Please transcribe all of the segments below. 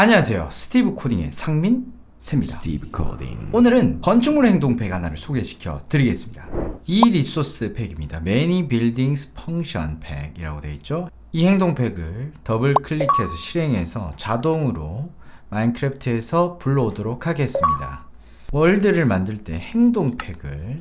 안녕하세요. 스티브 코딩의 상민 쌤입니다. 스티브 코딩 오늘은 건축물 행동팩 하나를 소개시켜 드리겠습니다. 이 리소스 팩입니다. Many Buildings Function 팩이라고 되어 있죠. 이 행동팩을 더블 클릭해서 실행해서 자동으로 마인크래프트에서 불러오도록 하겠습니다. 월드를 만들 때 행동팩을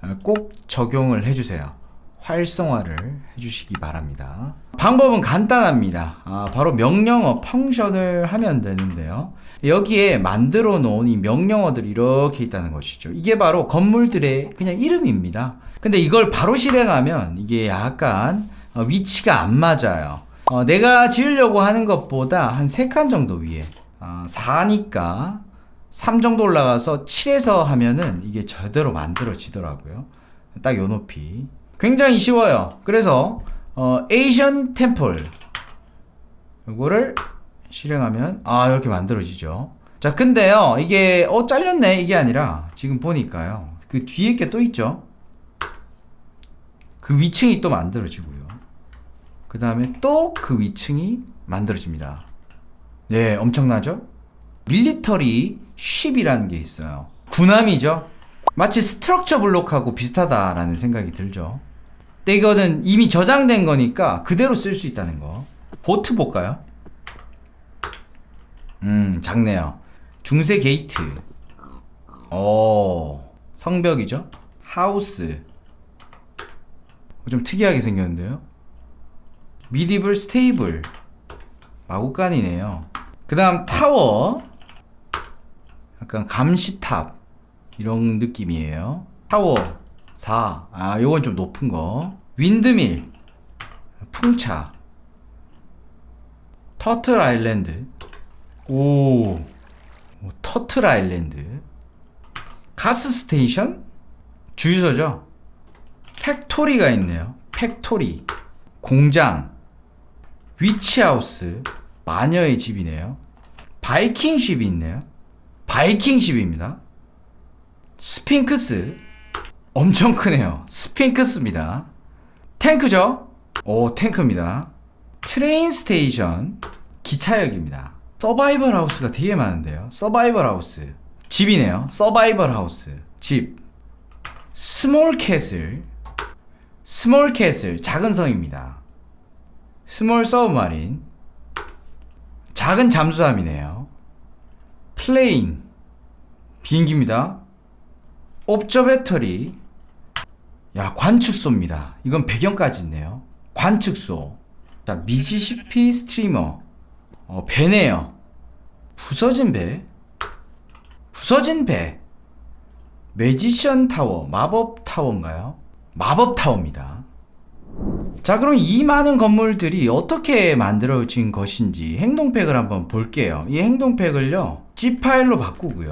어, 꼭 적용을 해주세요. 활성화를 해주시기 바랍니다. 방법은 간단합니다. 아, 바로 명령어 펑션을 하면 되는데요. 여기에 만들어 놓은 이 명령어들이 이렇게 있다는 것이죠. 이게 바로 건물들의 그냥 이름입니다. 근데 이걸 바로 실행하면 이게 약간 어, 위치가 안 맞아요. 어, 내가 지으려고 하는 것보다 한 3칸 정도 위에 아, 4니까 3 정도 올라가서 7에서 하면은 이게 제대로 만들어지더라고요. 딱 요 높이. 굉장히 쉬워요. 그래서 어, 에이션 템플 요거를 실행하면 아 이렇게 만들어지죠. 자 근데요 이게 어 잘렸네 이게 아니라 지금 보니까요 그 뒤에 게 또 있죠. 그 위층이 또 만들어지고요. 그 다음에 또 그 위층이 만들어집니다. 네 엄청나죠? 밀리터리 쉽이라는 게 있어요. 군함이죠. 마치 스트럭처 블록하고 비슷하다라는 생각이 들죠. 이거는 이미 저장된 거니까 그대로 쓸 수 있다는 거. 보트 볼까요? 음, 작네요. 중세 게이트. 어, 성벽이죠? 하우스. 좀 특이하게 생겼는데요? 미디블 스테이블. 마구간이네요. 그 다음 타워. 약간 감시탑. 이런 느낌이에요. 타워 4. 아, 요건 좀 높은 거. 윈드밀. 풍차. 터틀 아일랜드. 오. 오, 터틀 아일랜드. 가스 스테이션? 주유소죠. 팩토리가 있네요. 팩토리. 공장. 위치하우스. 마녀의 집이네요. 바이킹십이 있네요. 바이킹십입니다. 스핑크스 엄청 크네요. 스핑크스입니다. 탱크죠? 오, 탱크입니다. 트레인 스테이션 기차역입니다. 서바이벌 하우스가 되게 많은데요. 서바이벌 하우스 집이네요. 서바이벌 하우스 집 스몰 캐슬 스몰 캐슬 작은 성입니다. 스몰 서브마린 작은 잠수함이네요. 플레인 비행기입니다. 옵저베터리 야 관측소입니다. 이건 배경까지 있네요. 관측소 자 미시시피 스트리머 어, 배네요. 부서진 배 부서진 배 매지션 타워 마법 타워인가요? 마법 타워입니다. 자 그럼 이 많은 건물들이 어떻게 만들어진 것인지 행동팩을 한번 볼게요. 이 행동팩을요 C 파일로 바꾸고요.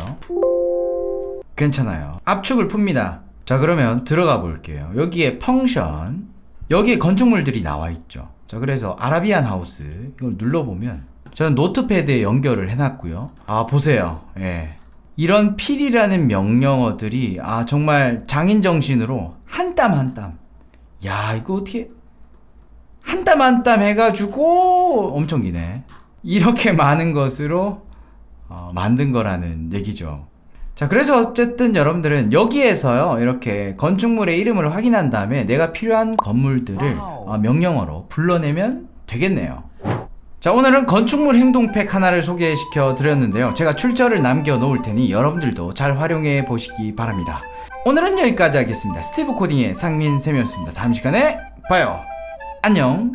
괜찮아요. 압축을 풉니다. 자, 그러면 들어가 볼게요. 여기에 펑션. 여기에 건축물들이 나와 있죠. 자, 그래서 아라비안 하우스. 이걸 눌러보면 저는 노트패드에 연결을 해놨고요. 아, 보세요. 예. 이런 필이라는 명령어들이 아, 정말 장인 정신으로 한 땀 한 땀. 야, 이거 어떻게 한 땀 한 땀 해가지고 엄청 기네. 이렇게 많은 것으로 어, 만든 거라는 얘기죠. 자, 그래서 어쨌든 여러분들은 여기에서요, 이렇게 건축물의 이름을 확인한 다음에 내가 필요한 건물들을 어, 명령어로 불러내면 되겠네요. 자, 오늘은 건축물 행동팩 하나를 소개시켜 드렸는데요. 제가 출처를 남겨 놓을 테니 여러분들도 잘 활용해 보시기 바랍니다. 오늘은 여기까지 하겠습니다. 스티브 코딩의 상민쌤이었습니다. 다음 시간에 봐요. 안녕.